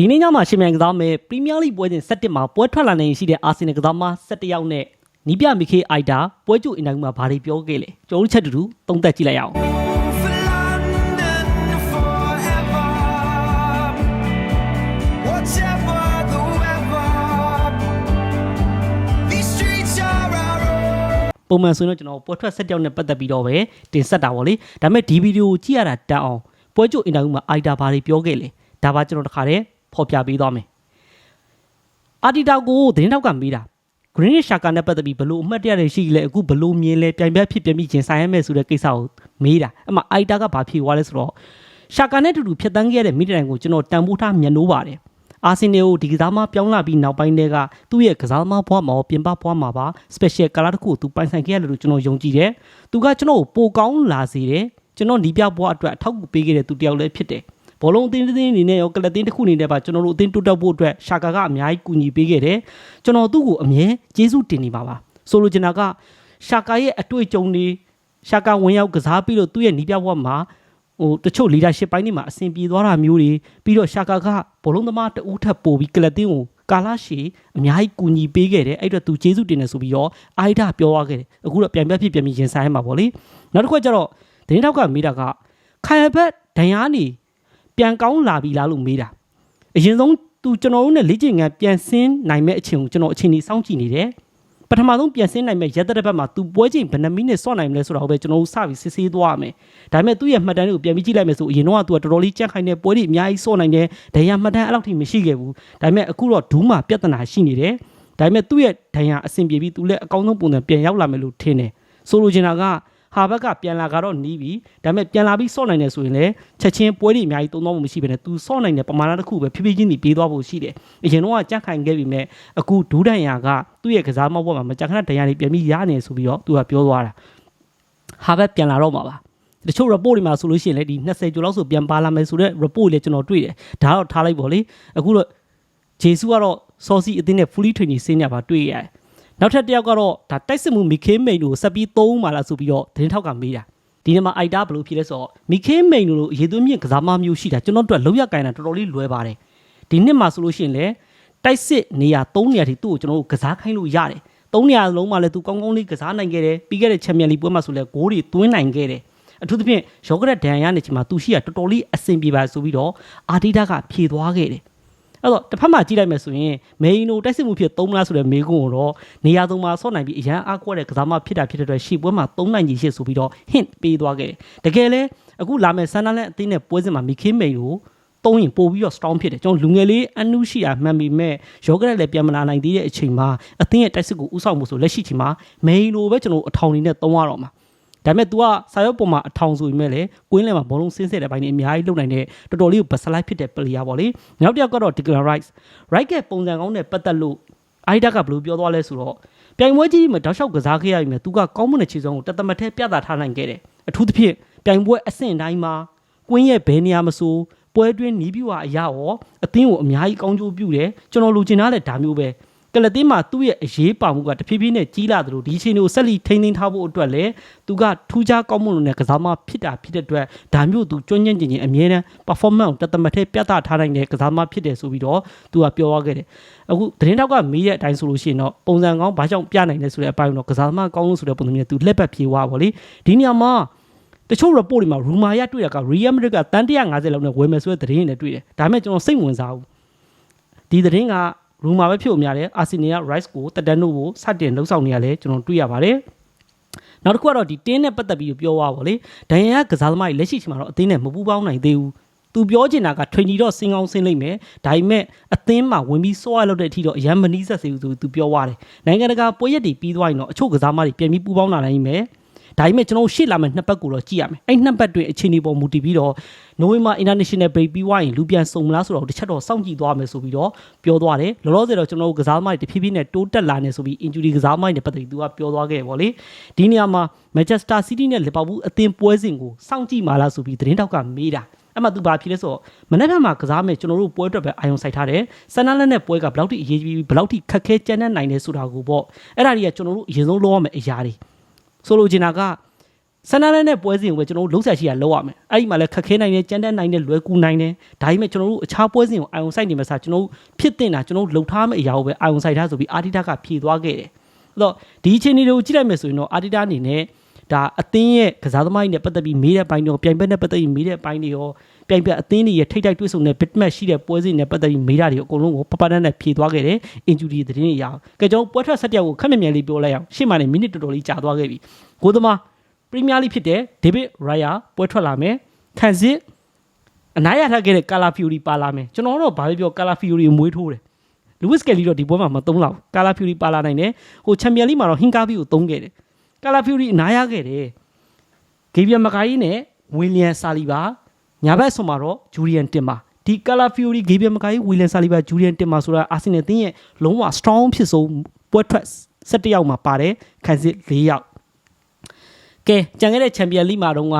ဒီနေ့ညမှာရှင်မြန်ကစားမဲ့ပရီးမီးယားလိပွဲစဉ်7မှာပွဲထွက်လာနေရှိတဲ့အာဆင်နယ်ကစားမ17ယောက်နဲ့နီးပြမီခေအိုက်တာပွဲကြိုအင်တာဗျူးမှာဘာတွေပြောခဲ့လဲကျွန်တော်တို့ချက်တူတူသုံးသပ်ကြည့်လိုက်ရအောင် For London forever. Whatever the weather, these streets are our own. ပုံမှန်ဆိုရင်တော့ကျွန်တော်ပွဲထွက်7ယောက်နဲ့ပတ်သက်ပြီးတော့ပဲတင်ဆက်တာပေါ့လေဒါပေမဲ့ဒီဗီဒီယိုကိုကြည့်ရတာတန်အောင်ပွဲကြိုအင်တာဗျူးမှာအိုက်တာဘာတွေပြောခဲ့လဲဒါပါကျွန်တော်တခါတည်း ဖော်ပြပေးသွားမယ်အာတီတာကိုသတင်းတောက်ကမေးတာ Green Shaka နဲ့ပတ်သက်ပြီးဘလို့အမှတ်တရတွေရှိလဲအခုဘလို့မြင်လဲပြိုင်ဘက်ဖြစ်ပြပြီးကျင်ဆိုင်ရမယ်ဆိုတဲ့ကိစ္စကိုမေးတာအမှအိုက်တာကဘာဖြစ်သွားလဲဆိုတော့ Shaka နဲ့တူတူဖြတ်တန်းခဲ့တဲ့မိတတိုင်ကိုကျွန်တော်တန်ဖိုးထားမျက်နှိုးပါတယ်အာဆင်နယ်ကိုဒီကစားမပြောင်းလာပြီးနောက်ပိုင်းတည်းကသူ့ရဲ့ကစားမဘွားမှာရောပြင်ပဘွားမှာပါ special color တစ်ခုကိုသူပိုင်ဆိုင်ခဲ့ရတယ်လို့ကျွန်တော်ယုံကြည်တယ်။သူကကျွန်တော်ကိုပိုကောင်းလာစေတယ်။ကျွန်တော်နီးပြဘွားအတွက်အထောက်အကူပေးခဲ့တဲ့သူတစ်ယောက်လည်းဖြစ်တယ်။ ဘောလုံးအသင်းတစ်သင်းအနေနဲ့ရောကလပ်သင်းတစ်ခုအနေနဲ့ပါကျွန်တော်တို့အသင်းတိုးတက်ဖို့အတွက်ရှာကာကအများကြီးကူညီပေးခဲ့တယ်။ကျွန်တော်သူ့ကိုအမြဲကျေးဇူးတင်နေပါပါ။ဆိုလိုချင်တာကရှာကာရဲ့အတွေ့အကြုံတွေရှာကာဝင်ရောက်ကစားပြီးတော့သူ့ရဲ့နီးပြဘွားမှာဟိုတချို့ leadership ပိုင်းတွေမှာအဆင်ပြေသွားတာမျိုးတွေပြီးတော့ရှာကာကဘောလုံးသမားတဦးထပ်ပို့ပြီးကလပ်တင်းကိုကာလာရှီအများကြီးကူညီပေးခဲ့တယ်အဲ့တော့သူကျေးဇူးတင်တယ်ဆိုပြီးတော့အိုက်ဒါပြောသွားခဲ့တယ်အခုတော့ပြန်ပြဖြစ်ပြန်ပြီးရင်ဆိုင်ရမှာပေါ့လေနောက်တစ်ခုကကျတော့ဒင်းထောက်ကမေးတာကခိုင်ဘက်ဒဏ်ရာနေ ပြန်ကောင်းလာပြီလားလို့မေးတာအရင်ဆုံးသူကျွန်တော်တို့နဲ့လေ့ကျင့်ခန်းပြန်ဆင်းနိုင်မဲ့အချိန်ကိုကျွန်တော်အချိန်ကြီးစောင့်ကြည့်နေတယ်ပထမဆုံးပြန်ဆင်းနိုင်မဲ့ရက်သက်တစ်ပတ်မှာသူပွဲချိန်ဘယ်နှမိနစ်စော့နိုင်မလဲဆိုတာကိုပဲကျွန်တော်တို့စပြီးစစ်ဆေးသွားရမယ်။ဒါပေမဲ့သူ့ရဲ့မှတ်တမ်းတွေကိုပြန်ပြီးကြည့်လိုက်မယ်ဆိုအရင်တော့ကသူကတော်တော်လေးကြက်ခိုင်တဲ့ပွဲတွေအများကြီးစော့နိုင်တယ်။ဒဏ်ရာမှတ်တမ်းအဲ့လောက်ထိမရှိခဲ့ဘူး။ဒါပေမဲ့အခုတော့ဒူးမှာပြဿနာရှိနေတယ်။ဒါပေမဲ့သူ့ရဲ့ဒဏ်ရာအဆင်ပြေပြီးသူလည်းအကောင်းဆုံးပုံစံပြန်ရောက်လာမယ်လို့ထင်တယ်။ဆိုလိုချင်တာက ဟာဘက်ကပြန်လာကတော့နီးပြီဒါပေမဲ့ပြန်လာပြီးစော့နိုင်တယ်ဆိုရင်လည်းချက်ချင်းပွဲတွေအများကြီးသုံးတော့မှုမရှိဘဲနဲ့သူစော့နိုင်တဲ့ပမာဏတစ်ခုပဲဖြည်းဖြည်းချင်းပြီးပေးသွားဖို့ရှိတယ်အရင်တော့ကကြက်ခိုင်ခဲ့ပြီမဲ့အခုဒူးဒန်ယာကသူ့ရဲ့ကစားမောက်ဘက်မှာမကြက်ခဏဒဏ်ရာတွေပြန်ပြီးရနေဆိုပြီးတော့သူကပြောသွားတာဟာဘက်ပြန်လာတော့မှာပါတချို့ report တွေမှာဆိုလို့ရှိရင်လည်းဒီ20ကျော်လောက်ဆိုပြန်ပါလာမယ်ဆိုတော့ report လည်းကျွန်တော်တွေ့တယ်ဒါတော့ထားလိုက်ပါလေအခုတော့ဂျေဆုကတော့စောစီအသင်းနဲ့ fully training ဆင်းရပါတွေ့ရတယ် နောက်ထပ်တစ်ယောက်ကတော့ဒါတိုက်စစ်မှုမီခေးမိန်ကိုဆက်ပြီးသုံးမှလားဆိုပြီးတော့သတင်းထောက်ကမေးတာဒီနေ့မှာအိုက်တာဘယ်လိုဖြစ်လဲဆိုတော့မီခေးမိန်လိုရေသွင်းမြင့်ကစားမမျိုးရှိတာကျွန်တော်တို့ကလောက်ရကိုင်တာတော်တော်လေးလွယ်ပါတယ်ဒီနှစ်မှာဆိုလို့ရှိရင်လည်းတိုက်စစ်နေရာ3နေရာထိသူ့ကိုကျွန်တော်တို့ကစားခိုင်းလို့ရတယ်3နေရာလုံးမှာလည်းသူကောင်းကောင်းလေးကစားနိုင်ခဲ့တယ်ပြီးခဲ့တဲ့ချန်ပီယံလိပွဲမှာဆိုလည်းဂိုးတွေသွင်းနိုင်ခဲ့တယ်အထူးသဖြင့်ယောဂရက်ဒန်ရနေချင်မှာသူရှိရတော်တော်လေးအဆင်ပြေပါဆိုပြီးတော့အာဒီတာကဖြေသွားခဲ့တယ် အဲ့တော့တစ်ဖက်မှာကြည့်လိုက်မယ်ဆိုရင်မေရီနိုတိုက်စစ်မှုဖြစ်သုံးလားဆိုတဲ့မေးခွန်းကိုတော့နေရာသုံးမှာဆော့နိုင်ပြီးအရန်အားကွက်တဲ့ကစားမဖြစ်တာဖြစ်တဲ့အတွက်ရှီပွဲမှာသုံးနိုင်ကြီးရှိဆိုပြီးတော့ hint ပေးသွားခဲ့တယ်တကယ်လဲအခုလာမယ့်ဆန်နာလန်အသင်းနဲ့ပွဲစဉ်မှာမီခင်းမေကိုသုံးရင်ပို့ပြီးတော့ strong ဖြစ်တယ်ကျွန်တော်လူငယ်လေးအနုရှိယာမှန်ပေမဲ့ယောဂရက်လည်းပြန်မလာနိုင်သေးတဲ့အချိန်မှာအသင်းရဲ့တိုက်စစ်ကိုဥဆောင်မှုဆိုလက်ရှိချိန်မှာမေရီနိုပဲကျွန်တော်အထောင်နေနဲ့သုံးရတော့မှာ ဒါပေမဲ့ तू ကစာရုပ်ပေါ်မှာအထောင်ဆိုပေမဲ့လေကွင်းလယ်မှာဘောလုံးဆင်းဆက်တဲ့ဘိုင်းတွေအများကြီးလုံနိုင်တဲ့တော်တော်လေးကိုဘက်စလိုက်ဖြစ်တဲ့ player ပေါ့လေနောက်တစ်ယောက်ကတော့ Declan Rice right ကပုံစံကောင်းနဲ့ပတ်သက်လို့အိုက်ဒါကဘယ်လိုပြောသွားလဲဆိုတော့ပြိုင်ပွဲကြီးမှာတောက်လျှောက်ကစားခဲ့ရပြီမဲ့ तू ကကောင်းမွန်တဲ့ခြေစုံကိုတသမတ်ထဲပြသထားနိုင်ခဲ့တယ်အထူးသဖြင့်ပြိုင်ပွဲအဆင့်တိုင်းမှာကွင်းရဲ့ဘယ်နေရာမဆိုပွဲတွင်းနီးပြွာအရာရောအသင်းကိုအများကြီးကောင်းကျိုးပြုတယ်ကျွန်တော်လူချင်တာလည်းဒါမျိုးပဲက လတင်းမှာသူ့ရဲ့အရေးပါမှုကတဖြည်းဖြည်းနဲ့ကြီးလာသလိုဒီအချိန်ကိုဆက်လက်ထိန်းသိမ်းထားဖို့အတွက်လည်းသူကထူးခြားကောင်းမွန်တဲ့ကစားမဖြစ်တာဖြစ်တဲ့အတွက်ဒါမျိုးသူကျွမ်းကျင်ကျင်ချင်းအမြဲတမ်း performance ကိုတသမတ်ထဲပြသထားနိုင်တဲ့ကစားမဖြစ်တယ်ဆိုပြီးတော့သူကပြောသွားခဲ့တယ်အခုသတင်းတောက်ကမေးတဲ့အတိုင်းဆိုလို့ရှိရင်တော့ပုံစံကောင်းဘာကြောင့်ပြနိုင်လဲဆိုတဲ့အပိုင်းတော့ကစားမကောင်းလို့ဆိုတဲ့ပုံစံမျိုးသူလက်ပတ်ပြေးသွားပါလေဒီနေရာမှာတချို့ report တွေမှာ rumor ရတွေ့တာက Real Madrid ကတန်150လောက်နဲ့ဝယ်မယ်ဆိုတဲ့သတင်းတွေနဲ့တွေ့တယ်ဒါပေမဲ့ကျွန်တော်စိတ်ဝင်စားဘူးဒီသတင်းက rumor ပဲဖြစ်ဖို့များတယ်အာဆင်နယ်က Rice ကိုတက်တန်တို့ကိုစတင်လှုပ်ဆောင်နေရလဲကျွန်တော်တွေ့ရပါတယ်နောက်တစ်ခုကတော့ဒီတင်းနဲ့ပတ်သက်ပြီးပြောသွားပါလေဒန်ရန်ကကစားသမားကြီးလက်ရှိချိန်မှာတော့အသင်းနဲ့မပူးပေါင်းနိုင်သေးဘူးသူပြောချင်တာက training တော့စင်ကောင်းစင်လိမ့်မယ်ဒါပေမဲ့အသင်းမှာဝင်ပြီးစောရလောက်တဲ့အထိတော့အရန်မနီးဆက်စေဘူးဆိုသူပြောသွားတယ်နိုင်ငံတကာပွဲရက်တွေပြီးသွားရင်တော့အချို့ကစားသမားတွေပြန်ပြီးပူးပေါင်းလာနိုင်မယ် ဒါပေမဲ့ကျွန်တော်ရှေ့လာမယ့်နှစ်ပတ်ကိုတော့ကြည့်ရမယ်အဲ့နှစ်ပတ်တွင်အချိန်ဒီပေါ်မူတည်ပြီးတော့နိုဝင်ဘာ international break ပြီးသွားရင်လူပြန်စုံမလားဆိုတော့တစ်ချက်တော့စောင့်ကြည့်သွားမယ်ဆိုပြီးတော့ပြောသွားတယ်လောလောဆယ်တော့ကျွန်တော်တို့ကစားသမားတွေတဖြည်းဖြည်းနဲ့တိုးတက်လာနေဆိုပြီး injury ကစားသမားတွေနဲ့ပတ်သက်ပြီးသူကပြောသွားခဲ့ပေါ့လေဒီနေရာမှာ Manchester City နဲ့ Liverpool အသင်းပွဲစဉ်ကိုစောင့်ကြည့်မှာလားဆိုပြီးသတင်းတောက်ကမေးတာအဲ့မှာသူဘာဖြစ်လဲဆိုတော့မနေ့ကမှကစားမယ်ကျွန်တော်တို့ပွဲအတွက်ပဲအာရုံစိုက်ထားတယ်ဆန်နာလက်နဲ့ပွဲကဘယ်လောက်ထိအရေးကြီးဘယ်လောက်ထိခက်ခဲကြမ်းတမ်းနိုင်လဲဆိုတာကိုပေါ့အဲ့ဒါတွေကကျွန်တော်တို့အရင်ဆုံးလုပ်ရမယ့်အရာတွေ ဆိုလိုချင်တာကဆန္ဒလဲနဲ့ပွဲစဉ်ကိုပဲကျွန်တော်တို့လုံးဆက်ရှိရလောက်ရမယ်အဲ့ဒီမှာလည်းခက်ခဲနိုင်တယ်ကြမ်းတမ်းနိုင်တယ်လွယ်ကူနိုင်တယ်ဒါပေမဲ့ကျွန်တော်တို့အခြားပွဲစဉ်ကိုအာရုံစိုက်နေမှာစားကျွန်တော်တို့ဖြစ်တင်တာကျွန်တော်တို့လှုပ်ထားမယ့်အရာကိုပဲအာရုံစိုက်ထားဆိုပြီးအာတီတာကဖြေသွားခဲ့တယ်အဲ့တော့ဒီအချိန်လေးတွေကိုကြည့်လိုက်မယ်ဆိုရင်တော့အာတီတာအနေနဲ့ ဒါအသင်းရဲ့ကစားသမားတွေနဲ့ပတ်သက်ပြီးမေးတဲ့ဘိုင်းတွေရောပြိုင်ဘက်နဲ့ပတ်သက်ပြီးမေးတဲ့ဘိုင်းတွေရောပြိုင်ဘက်အသင်းတွေရဲ့ထိတ်တိုက်တွေ့ဆုံတဲ့ bit match ရှိတဲ့ပွဲစဉ်နဲ့ပတ်သက်ပြီးမေးတာတွေအကုန်လုံးကိုပပတန်းနဲ့ဖြေသွားခဲ့တယ် injury သတင်းတွေရအောင်ကဲကျွန်တော်ပွဲထွက်ဆက်တယောက်ကိုခက်မြက်မြက်လေးပြောလိုက်အောင်ရှေ့မှာနေမိနစ်တော်တော်လေးကြာသွားခဲ့ပြီကိုသမားပရီးမီးယားလိဖြစ်တဲ့ဒေးဗစ်ရိုင်ယာပွဲထွက်လာမယ်ခန်စစ်အနားရထားခဲ့တဲ့ကာလာဖီယိုရီပါလာမယ်ကျွန်တော်တို့ဘာပဲပြောကာလာဖီယိုရီကိုမွေးထိုးတယ်လူးဝစ်ကယ်လီတော့ဒီပွဲမှာမသုံးလောက်ကာလာဖီယိုရီပါလာနိုင်တယ်ဟိုချန်ပီယံလိမှာတော့ဟင်ကာဘီကိုသုံးခဲ့တယ် ကာလာဖီယိုရီအနားရခဲ့တယ်ဂေဗီယန်မကာယီနဲ့ဝီလီယန်ဆာလီဘာညာဘက်ဆိုမှာတော့ဂျူလီယန်တင်ပါဒီကာလာဖီယိုရီဂေဗီယန်မကာယီဝီလီယန်ဆာလီဘာဂျူလီယန်တင်ပါဆိုတာအာဆင်နယ်တင်းရဲ့လုံးဝ strong ဖြစ်ဆုံးပွဲထွက်17ယောက်မှာပါတယ်ခန်စစ်4ယောက်ကဲကြံခဲ့တဲ့ချန်ပီယံလိမှာတော့က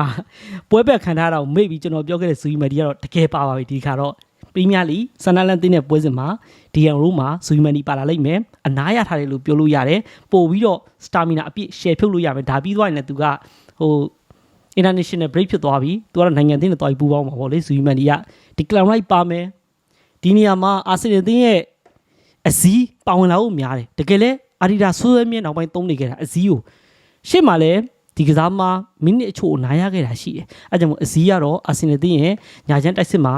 ပွဲဘက်ခံထားတာကိုမေ့ပြီးကျွန်တော်ပြောခဲ့တဲ့ဇူယီမက်ဒီကတော့တကယ်ပါပါပြီဒီခါတော့ ပရီးမီးယားလိဆန်နလန်တင်းတဲ့ပွဲစဉ်မှာဒီယန်ရိုးမှာဇူယီမက်ဒီပါလာလိမ့်မယ်အနားရထားတယ်လို့ပြောလို့ရတယ်ပို့ပြီးတော့စတာမီနာအပြည့် share ဖြုတ်လို့ရမယ်ဒါပြီးသွားရင်လည်းသူကဟို international break ဖြစ်သွားပြီသူကတော့နိုင်ငံတင်းနဲ့တွားပြီးပူးပေါင်းမှာပေါ့လေဇူယီမက်ဒီကဒီကလောင်လိုက်ပါမယ်ဒီနေရာမှာအာဆင်နယ်တင်းရဲ့အစည်းပါဝင်လာဖို့များတယ်တကယ်လဲအာဒီဒါဆိုးဆွဲမြဲနောက်ပိုင်းသုံးနေခဲ့တာအစည်းကိုရှေ့မှာလဲဒီကစားမှာမိနစ်အချို့အနားရခဲ့တာရှိတယ်။အဲကြောင့်မို့အစည်းကတော့အာဆင်နယ်တင်းရဲ့ညာချမ်းတိုက်စစ်မှာ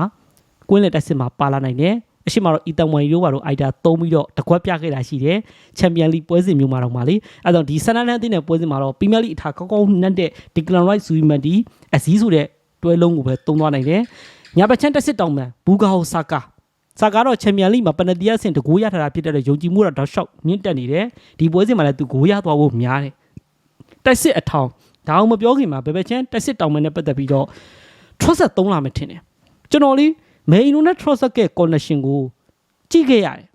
ကွင်းလေတိုက်စစ်မှာပါလာနိုင်တယ်။အရှိမတော့အီတန်ဝမ်ရိုးကတော့အိုက်တာသုံးပြီးတော့တကွက်ပြခဲ့တာရှိတယ်။ချန်ပီယံလိပွဲစဉ်မျိုးမှာတော့မှာလေ။အဲကြောင့်ဒီဆန်နလန်တင်းရဲ့ပွဲစဉ်မှာတော့ပရီးမီးယားလိအထားကောင်းကောင်းနှက်တဲ့ဒီကလန်ရိုက်ဇူမန်ဒီအစည်းဆိုတဲ့တွဲလုံးကိုပဲသုံးသွားနိုင်တယ်။ညာဘက်ချမ်းတိုက်စစ်တောင်မှန်ဘူဂါဟိုဆာကာဆာကာတော့ချန်ပီယံလိမှာပနတီယာဆင်တကူရထားတာဖြစ်တဲ့ယုံကြည်မှုတော့တောက်လျှောက်မြင့်တက်နေတယ်။ဒီပွဲစဉ်မှာလည်းသူကိုရသွားဖို့များတယ်။တိုက်စစ်အထောင်ဒါအောင်မပြောခင်မှာဘယ်ဘက်ချမ်းတက်စစ်တောင်မန်နဲ့ပတ်သက်ပြီးတော့ trust သုံးလာမယ်ထင်တယ်ကျွန်တော်လေး မေအီနိုနဲ့ trust က connection ကိုကြည့်ခဲ့ရတယ်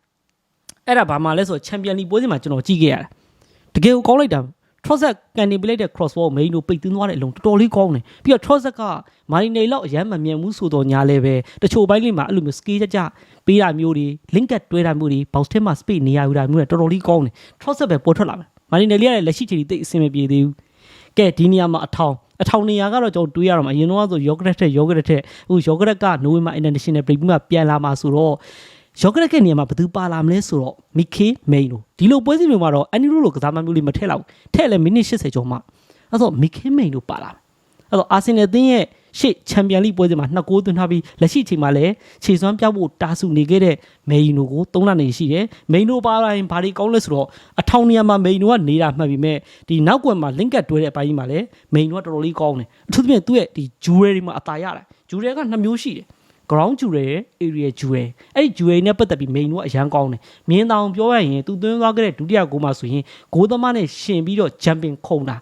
အဲ့ဒါဘာမှလဲဆိုချန်ပီယံလီပွဲစဉ်မှာကျွန်တော်ကြည့်ခဲ့ရတယ်တကယ်ကိုကောင်းလိုက်တာ trust ကန်နေပလိုက်တဲ့ cross ball မေအီနိုပိတ်သွင်းသွားတဲ့အလုံးတော်တော်လေးကောင်းတယ်ပြီးတော့ trust ကမာရီနေလောက်အရမ်းမမြန်ဘူးဆိုတော့ညာလဲပဲတချို့ဘိုင်းလေးမှာအဲ့လိုမျိုး skill ကြကြပေးတာမျိုးတွေ link ကတွဲတာမျိုးတွေ box ထဲမှာ space နေရာယူတာမျိုးတွေတော်တော်လေးကောင်းတယ် trust ပဲပေါ်ထွက်လာမယ်မာရီနေလေးကလည်းလက်ရှိချိန်ထိတိတ်အဆင်မပြေသေးဘူးကဲဒီနေရာမှာအထောင် အထောင်နေရာကတော့ကျွန်တော်တွေးရတော့မှာအရင်တော့ဆိုယောဂရက်ထက်ယောဂရက်ထက်ဟိုယောဂရက်ကနိုဝင်ဘာ international break မှာပြန်လာမှာဆိုတော့ယောဂရက်ကနေရာမှာဘယ်သူပါလာမလဲဆိုတော့မီခေမိန်တို့ဒီလိုပွဲစဉ်မျိုးမှာတော့အန်နီရိုလိုကစားမမျိုးလေးမထည့်လောက်ထည့်လဲမိနစ်80ကျော်မှအဲ့တော့မီခေမိန်တို့ပါလာအဲ့တော့အာဆင်နယ်အသင်းရဲ့ ရှေ့ချန်ပီယံလိပွဲစဉ်မှာနှစ်ဂိုးသွင်းထားပြီးလက်ရှိချိန်မှာလည်းခြေစွမ်းပြဖို့တာဆူနေခဲ့တဲ့မေယီနိုကိုသုံးလနေရှိတယ်မေယီနိုပါလာရင်ဘာတွေကောင်းလဲဆိုတော့အထောင်နေရာမှာမေယီနိုကနေတာမှတ်ပြီးမဲ့ဒီနောက်ကွယ်မှာ link ကတွဲတဲ့အပိုင်းကြီးမှာလည်းမေယီနိုကတော်တော်လေးကောင်းတယ်အထူးသဖြင့်သူ့ရဲ့ဒီဂျူရဲတွေမှာအသာရတာဂျူရဲကနှစ်မျိုးရှိတယ် ground jewel ရဲ့ area jewel အဲ့ဒီ jewel နဲ့ပတ်သက်ပြီး main ကအရန်ကောင်းတယ်မြင်းတောင်ပြောရရင်သူသွင်းသွားခဲ့တဲ့ဒုတိယဂိုးမှာဆိုရင်ဂိုးသမားနဲ့ရှင်ပြီးတော့ jumping ခုံတာ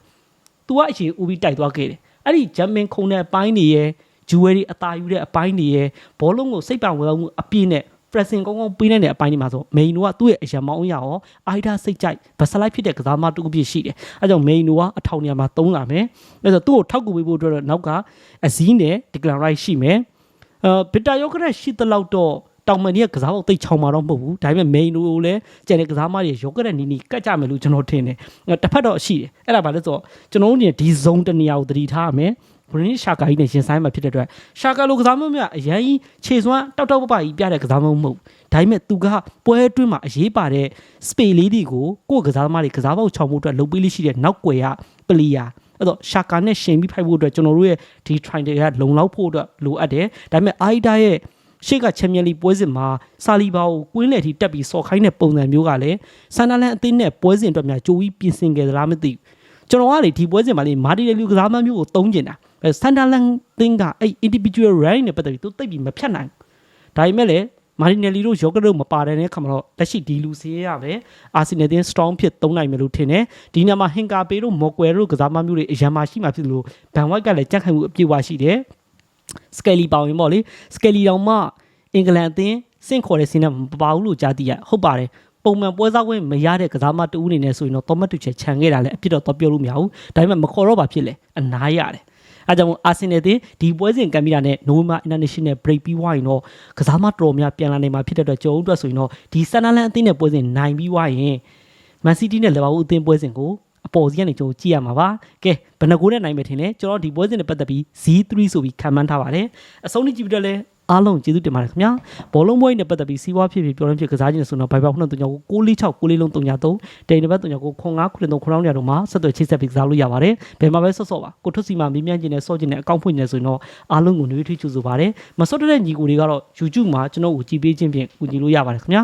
သူကအရင်ဦးပြီးတိုက်သွားခဲ့တယ် အဲ့ဒီ jumping ခုံတဲ့အပိုင်းတွေရဲ့ jewel တွေအသာယူတဲ့အပိုင်းတွေရဲ့ဘောလုံးကိုစိတ်ပံဝင်အောင်မှုအပြည့်နဲ့ pressing ကောင်းကောင်းပေးနိုင်တဲ့အပိုင်းတွေမှာဆို main ကသူ့ရဲ့အရန်မောင်းရအောင်အိုက်ဒါစိတ်ကြိုက်ဗစလိုက်ဖြစ်တဲ့ကစားမတူအပြည့်ရှိတယ်အဲကြောင့် main ကအထောင်နေရာမှာသုံးလာမယ်အဲဆိုသူ့ကိုထောက်ကူပေးဖို့အတွက်တော့နောက်ကအစည်းနဲ့ declare right ရှိမယ်အဲဘစ်တာယောဂရက်ရှိသလောက်တော့ တောင်မန်ကြီးကကစားဖို့တိတ်ချောင်မှာတော့မဟုတ်ဘူးဒါပေမဲ့ main ကိုလည်းကျန်တဲ့ကစားမတွေယောဂရက်နီနီကတ်ကြမယ်လို့ကျွန်တော်ထင်တယ်အဲတစ်ဖက်တော့ရှိတယ်အဲ့ဒါဘာလဲဆိုတော့ကျွန်တော်တို့နေဒီ zone တစ်နေရာကိုသတိထားရမယ်ဘရင်းရှာကာကြီးနဲ့ရင်ဆိုင်မှာဖြစ်တဲ့အတွက်ရှာကာလိုကစားမမျိုးကအရင်ကြီးခြေစွမ်းတောက်တောက်ပပကြီးပြတဲ့ကစားမမျိုးမဟုတ်ဘူးဒါပေမဲ့သူကပွဲအတွင်းမှာအရေးပါတဲ့ space လေးတွေကိုကိုယ့်ကစားသမားတွေကစားပေါက်ချောင်မှုအတွက်လုပ်ပေးလိရှိတဲ့နောက်ွယ်ရပလီယာအဲ့တော့ရှာကာနဲ့ရှင်ပြီးဖိုက်ဖို့အတွက်ကျွန်တော်တို့ရဲ့ဒီ triangle ကလုံလောက်ဖို့အတွက်လိုအပ်တယ်ဒါပေမဲ့အိုက်ဒါရဲ့ ရှေ့ကချန်ပီယံလိပွဲစဉ်မှာဆာလီဘာကိုကွင်းလယ်ထိတက်ပြီးစော်ခိုင်းတဲ့ပုံစံမျိုးကလည်းဆန်နာလန်အသင်းနဲ့ပွဲစဉ်အတွက်များကြိုပြီးပြင်ဆင်ခဲ့သလားမသိဘူးကျွန်တော်ကလေဒီပွဲစဉ်မှာလေမာတီနယ်လူကစားမမျိုးကိုသုံးကျင်တာအဲဆန်နာလန်သင်းကအဲ့ individual rank နဲ့ပတ်သက်ပြီးသူတိတ်ပြီးမဖြတ်နိုင်ဘူးဒါပေမဲ့လည်းမာရီနယ်လီတို့ယောဂတို့မပါတဲ့ခါမှာတော့လက်ရှိဒီလူစီရရပဲအာဆင်နယ်တင်း strong ဖြစ်သုံးနိုင်မယ်လို့ထင်တယ်ဒီညမှာဟင်ကာပေတို့မော်ကွယ်တို့ကစားမမျိုးတွေအရန်မရှိမှဖြစ်လို့ဘန်ဝိုက်ကလည်းကြက်ခိုင်မှုအပြည့်အဝရှိတယ် စကယ်လီပါဝင်ပေါ့လေစကယ်လီတောင်မှအင်္ဂလန်အသင်းစင့်ခေါ်တဲ့စင်းနဲ့မပါဘူးလို့ကြားသိရဟုတ်ပါတယ်ပုံမှန်ပွဲစားခွင့်မရတဲ့ကစားမတူအနေနဲ့ဆိုရင်တော့တော်မတ်တူချက်ခြံခဲ့တာလည်းအဖြစ်တော့တော့ပြောလို့မရဘူးဒါပေမဲ့မခေါ်တော့ပါဖြစ်လေအနားရတယ်အဲကြောင့်အာဆင်နယ်တင်ဒီပွဲစဉ်ကံပြီးတာနဲ့နိုဝင်ဘာ international break ပြီးွားရင်တော့ကစားမတော်များပြန်လာနိုင်မှာဖြစ်တဲ့အတွက်ကျွန်တော်တို့အတွက်ဆိုရင်တော့ဒီဆန်နလန်အသင်းနဲ့ပွဲစဉ်နိုင်ပြီးွားရင်မန်စီးတီးနဲ့လီဗာပူးအသင်းပွဲစဉ်ကို အပေါ်စီကနေကျွန်တော်ကြည့်ရမှာပါကဲဘယ်နှကိုးနဲ့နိုင်မယ်ထင်လဲကျွန်တော်ဒီပွဲစဉ်နဲ့ပတ်သက်ပြီး Z3 ဆိုပြီးခံမှန်းထားပါတယ်အဆုံးထိကြည့်ပြီးတော့လဲအားလုံးကျေးဇူးတင်ပါတယ်ခင်ဗျာဘောလုံးပွဲနဲ့ပတ်သက်ပြီးစီးပွားဖြစ်ဖြစ်ပြောရင်းဖြစ်ကစားခြင်းဆိုတော့ဘိုင်ဘာခုနတုံညာကို646 6လေးလုံးတုံညာ3တိန်တစ်ပတ်တုံညာကို9 9 9 3 9ရောင်းရတော့မှာဆက်သွယ်ချိတ်ဆက်ပြီးကစားလို့ရပါတယ်ဘယ်မှာပဲဆော့ဆော့ပါကိုထွတ်စီမှာမင်းမြန်းခြင်းနဲ့ဆော့ခြင်းနဲ့အကောင့်ဖွင့်နေဆိုရင်တော့အားလုံးကိုနှွေးထွေးချူဆိုပါတယ်မဆော့တဲ့ညီကိုတွေကတော့ YouTube မှာကျွန်တော်ကိုကြည်ပေးခြင်းဖြင့်ကူညီလို့ရပါတယ်ခင်ဗျာ